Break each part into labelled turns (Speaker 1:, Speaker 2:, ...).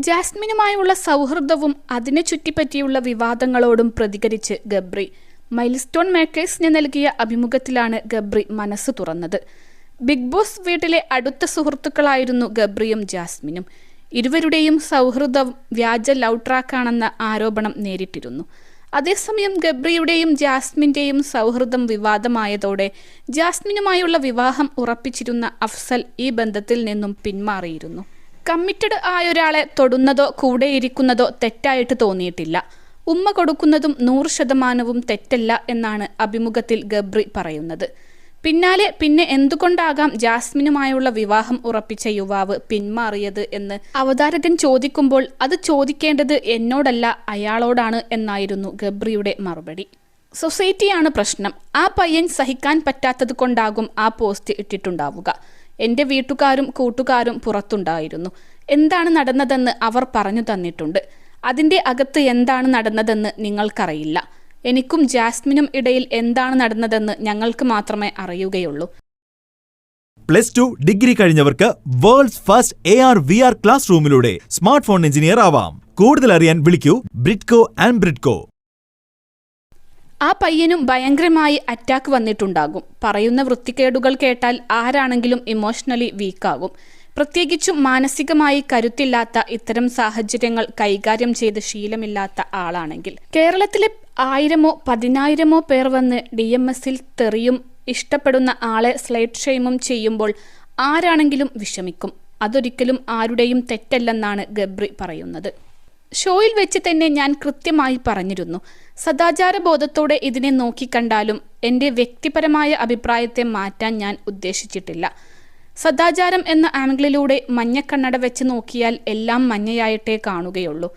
Speaker 1: ജാസ്മിനുമായുള്ള സൗഹൃദവും അതിനെ ചുറ്റിപ്പറ്റിയുള്ള വിവാദങ്ങളോടും പ്രതികരിച്ച് ഗബ്രി. മൈൽസ്റ്റോൺ മേക്കേഴ്സിന് നൽകിയ അഭിമുഖത്തിലാണ് ഗബ്രി മനസ്സ് തുറന്നത്. ബിഗ് ബോസ് വീട്ടിലെ അടുത്ത സുഹൃത്തുക്കളായിരുന്നു ഗബ്രിയും ജാസ്മിനും. ഇരുവരുടെയും സൗഹൃദം വ്യാജ ലവ് ട്രാക്കാണെന്ന ആരോപണം നേരിട്ടിരുന്നു. അതേസമയം ഗബ്രിയുടെയും ജാസ്മിന്റെയും സൗഹൃദം വിവാദമായതോടെ ജാസ്മിനുമായുള്ള വിവാഹം ഉറപ്പിച്ചിരുന്ന അഫ്സൽ ഈ ബന്ധത്തിൽ നിന്നും പിന്മാറിയിരുന്നു. കമ്മിറ്റഡ് ആയ ഒരാളെ തൊടുന്നതോ കൂടെയിരിക്കുന്നതോ തെറ്റായിട്ട് തോന്നിയിട്ടില്ല. ഉമ്മ കൊടുക്കുന്നതും നൂറ് ശതമാനവും തെറ്റല്ല എന്നാണ് അഭിമുഖത്തിൽ ഗബ്രി പറയുന്നത്. പിന്നാലെ പിന്നെ എന്തുകൊണ്ടാകാം ജാസ്മിനുമായുള്ള വിവാഹം ഉറപ്പിച്ച യുവാവ് പിന്മാറിയത് എന്ന് അവതാരകൻ ചോദിക്കുമ്പോൾ അത് ചോദിക്കേണ്ടത് എന്നോടല്ല അയാളോടാണ് എന്നായിരുന്നു ഗബ്രിയുടെ മറുപടി. സൊസൈറ്റിയാണ് പ്രശ്നം. ആ പയ്യൻ സഹിക്കാൻ പറ്റാത്തത് കൊണ്ടാകും ആ പോസ്റ്റ് ഇട്ടിട്ടുണ്ടാവുക. എന്റെ വീട്ടുകാരും കൂട്ടുകാരും പുറത്തുണ്ടായിരുന്നു. എന്താണ് നടന്നതെന്ന് അവർ പറഞ്ഞു തന്നിട്ടുണ്ട്. അതിന്റെ അകത്ത് എന്താണ് നടന്നതെന്ന് നിങ്ങൾക്കറിയില്ല. എനിക്കും ജാസ്മിനും ഇടയിൽ എന്താണ് നടന്നതെന്ന് ഞങ്ങൾക്ക് മാത്രമേ അറിയുകയുള്ളൂ.
Speaker 2: Plus two degree കഴിഞ്ഞവർക്ക് world's first A R V R class റൂമിലൂടെ smart phone engineer ആവാം. കൂടുതൽ അറിയാൻ വിളിക്കൂ ബ്രിഡ്കോ ആൻഡ് ബ്രിഡ്കോ.
Speaker 1: ആ പയ്യനും ഭയങ്കരമായി അറ്റാക്ക് വന്നിട്ടുണ്ടാകും. പറയുന്ന വൃത്തികേടുകൾ കേട്ടാൽ ആരാണെങ്കിലും ഇമോഷണലി വീക്കാകും പ്രത്യേകിച്ചും മാനസികമായി കരുത്തില്ലാത്ത ഇത്തരം സാഹചര്യങ്ങൾ കൈകാര്യം ചെയ്ത് ശീലമില്ലാത്ത ആളാണെങ്കിൽ. കേരളത്തിലെ ആയിരമോ പതിനായിരമോ പേർ വന്ന് ഡി എം എസിൽ തെറിയും ഇഷ്ടപ്പെടുന്ന ആളെ സ്ലൈഡ് ഷെയിമും ചെയ്യുമ്പോൾ ആരാണെങ്കിലും വിഷമിക്കും. അതൊരിക്കലും ആരുടെയും തെറ്റല്ലെന്നാണ് ഗബ്രി പറയുന്നത്. ഷോയിൽ വെച്ച് തന്നെ ഞാൻ കൃത്യമായി പറഞ്ഞിരുന്നു. സദാചാര ബോധത്തോടെ ഇതിനെ നോക്കിക്കണ്ടാലും എന്റെ വ്യക്തിപരമായ അഭിപ്രായത്തെ മാറ്റാൻ ഞാൻ ഉദ്ദേശിച്ചിട്ടില്ല. സദാചാരം എന്ന ആംഗിളിലൂടെ മഞ്ഞക്കണ്ണട വെച്ച് നോക്കിയാൽ എല്ലാം മഞ്ഞയായിട്ടേ കാണുകയുള്ളൂ.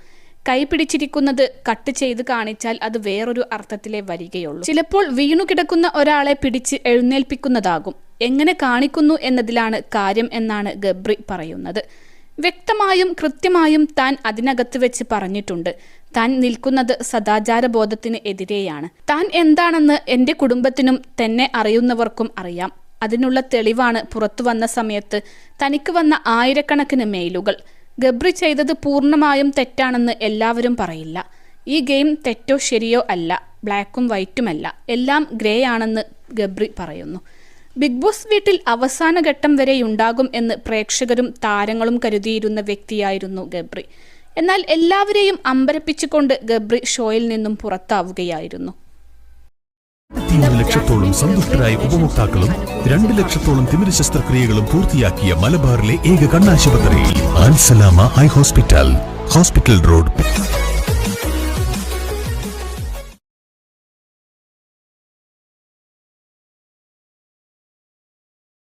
Speaker 1: കൈ പിടിച്ചിരിക്കുന്നത് കട്ട് ചെയ്ത് കാണിച്ചാൽ അത് വേറൊരു അർത്ഥത്തിലേ വരികയുള്ളൂ. ചിലപ്പോൾ വീണു കിടക്കുന്ന ഒരാളെ പിടിച്ച് എഴുന്നേൽപ്പിക്കുന്നതാകും. എങ്ങനെ കാണിക്കുന്നു എന്നതിലാണ് കാര്യം എന്നാണ് ഗബ്രി പറയുന്നത്. വ്യക്തമായും കൃത്യമായും താൻ അതിനകത്ത് വെച്ച് പറഞ്ഞിട്ടുണ്ട്. താൻ നിൽക്കുന്നത് സദാചാര ബോധത്തിന് എതിരെയാണ്. താൻ എന്താണെന്ന് എന്റെ കുടുംബത്തിനും തന്നെ അറിയുന്നവർക്കും അറിയാം. അതിനുള്ള തെളിവാണ് പുറത്തു വന്ന സമയത്ത് തനിക്ക് വന്ന ആയിരക്കണക്കിന് മെയിലുകൾ. ഗബ്രി ചെയ്തത് പൂർണമായും തെറ്റാണെന്ന് എല്ലാവരും പറയില്ല. ഈ ഗെയിം തെറ്റോ ശരിയോ അല്ല. ബ്ലാക്കും വൈറ്റുമല്ല. എല്ലാം ഗ്രേ ആണെന്ന് ഗബ്രി പറയുന്നു. ബിഗ് ബോസ് വീട്ടിൽ അവസാന ഘട്ടം വരെ ഉണ്ടാകും എന്ന് പ്രേക്ഷകരും താരങ്ങളും കരുതിയിരുന്ന വ്യക്തിയായിരുന്നു ഗബ്രി. എന്നാൽ എല്ലാവരെയും അമ്പരപ്പിച്ചുകൊണ്ട് ഗബ്രി ഷോയിൽ നിന്നും പുറത്താവുകയായിരുന്നു.
Speaker 3: ലക്ഷത്തോളം സന്തുഷ്ടരായ ഉപഭോക്താക്കളും രണ്ട് ലക്ഷത്തോളം തിമിര ശസ്ത്രക്രിയകളും പൂർത്തിയാക്കിയ മലബാറിലെ ഏക കണ്ണാശുപത്രി Ansalama eye hospital hospital road.